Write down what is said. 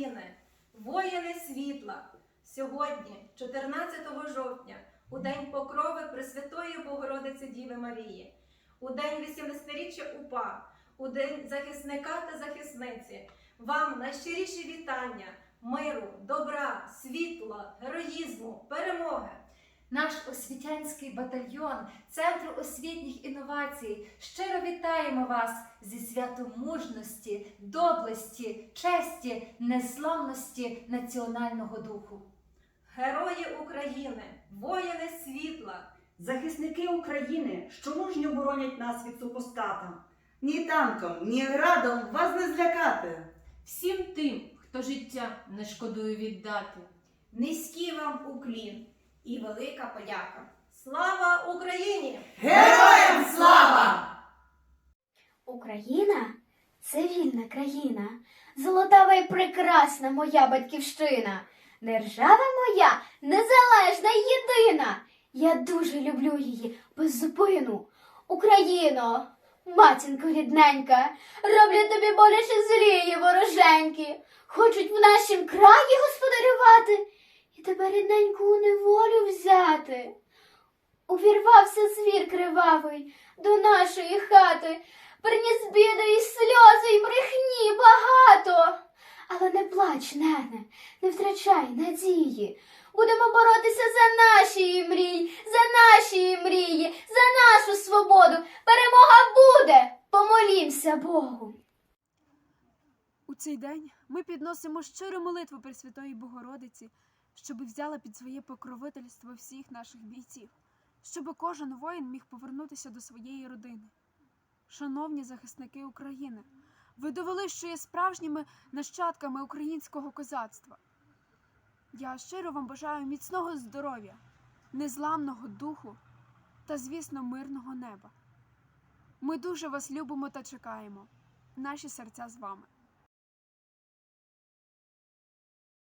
України, воїни світла, сьогодні, 14 жовтня, у День Покрови Пресвятої Богородиці Діви Марії, у День 80-річчя УПА, у День захисника та захисниці, вам найщиріші вітання, миру, добра, світла, героїзму, перемоги. Наш освітянський батальйон Центру освітніх інновацій щиро вітаємо вас зі святом мужності, доблесті, честі, незламності національного духу. Герої України, воїни світла, Захисники України, що мужньо боронять нас від супостата. Ні танком, ні градом вас не злякати. всім тим, хто життя не шкодує віддати. низький вам уклін і велика подяка. Слава Україні! Героям слава! Україна це вільна країна, золотава й прекрасна моя батьківщина, держава моя незалежна єдина. Я дуже люблю її без зупину. Україно, матінко рідненька, роблять тобі боляче злії вороженьки, хочуть в нашім краї господарювати і тебе рідненьку у неволю взяти. Увірвався звір кривавий до нашої хати, приніс біди і сльози, і брехні багато. Але не плач, нене, не втрачай надії. Будемо боротися за наші мрії, за наші мрії, за нашу свободу. Перемога буде! Помолімся Богу. У цей день ми підносимо щиру молитву Пресвятої Богородиці, щоб взяла під своє покровительство всіх наших бійців, щоб кожен воїн міг повернутися до своєї родини. Шановні захисники України, ви довели, що є справжніми нащадками українського козацтва. Я щиро вам бажаю міцного здоров'я, незламного духу та, звісно, мирного неба. Ми дуже вас любимо та чекаємо. Наші серця з вами.